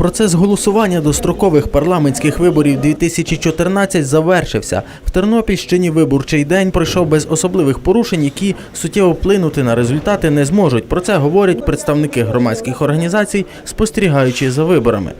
Процес голосування дострокових парламентських виборів 2014 завершився. В Тернопільщині виборчий день пройшов без особливих порушень, які суттєво вплинути на результати не зможуть. Про це говорять представники громадських організацій, спостерігаючи за виборами.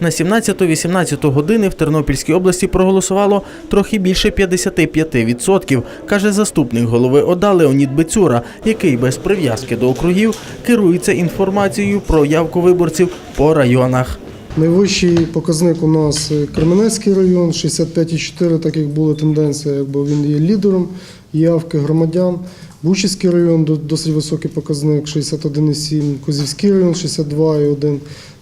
На 17-18 години в Тернопільській області проголосувало трохи більше 55%, каже заступник голови ОДА Леонід Бецюра, який без прив'язки до округів керується інформацією про явку виборців по районах. Найвищий показник у нас е, Кременецький район 65,4, так як була тенденція, якби він є лідером явки громадян. Бучицький район досить високий показник 61,7, Козівський район 62,1.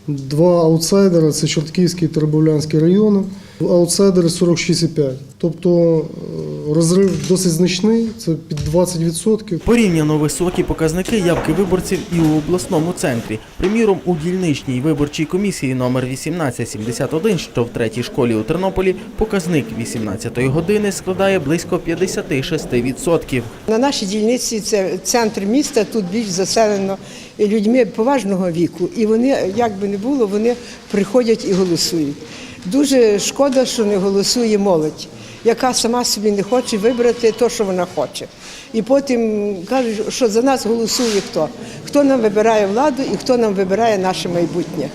Два аутсайдери це Чортківський і Теребовлянський райони. Аутсайдери 46,5. Тобто е, розрив досить значний, це під 20%. Порівняно високі показники явки виборців і у обласному центрі. Приміром, у дільничній виборчій комісії номер 1871, що в третій школі у Тернополі, показник 18-ї години складає близько 56%. На нашій дільниці це центр міста, тут більш заселено людьми поважного віку. І вони, як би не було, вони приходять і голосують. Дуже шкода, що не голосує молодь, яка сама собі не хоче вибрати те, що вона хоче. І потім кажуть, що за нас голосує хто? Хто нам вибирає владу і хто нам вибирає наше майбутнє.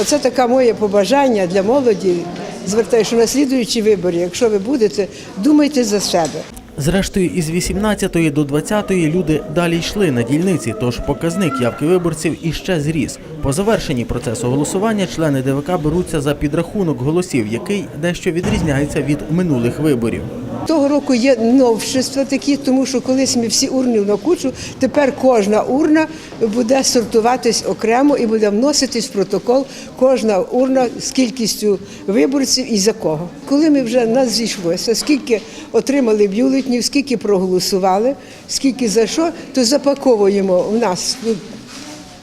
Оце таке моє побажання для молоді. Звертаю, що на слідуючі вибори, якщо ви будете, думайте за себе. Зрештою, із 18-ї до 20-ї люди далі йшли на дільниці, тож показник явки виборців іще зріс. По завершенні процесу голосування члени ДВК беруться за підрахунок голосів, який дещо відрізняється від минулих виборів. Того року є новшества такі, тому що колись ми всі урни на кучу, тепер кожна урна буде сортуватись окремо і буде вноситись в протокол кожна урна з кількістю виборців і за кого. Коли ми вже нас зійшлося, скільки отримали бюлетнів, скільки проголосували, скільки за що, то запаковуємо в нас.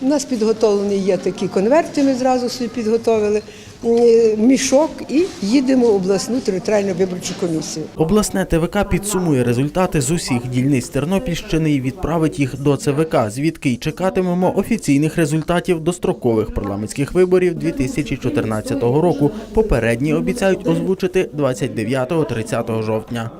У нас підготовлені є такі конверти, ми зразу собі підготовили, е, мішок і їдемо в обласну територіальну виборчу комісію. Обласне ТВК підсумує результати з усіх дільниць Тернопільщини і відправить їх до ЦВК, звідки й чекатимемо офіційних результатів дострокових парламентських виборів 2014 року. Попередні обіцяють озвучити 29-30 жовтня.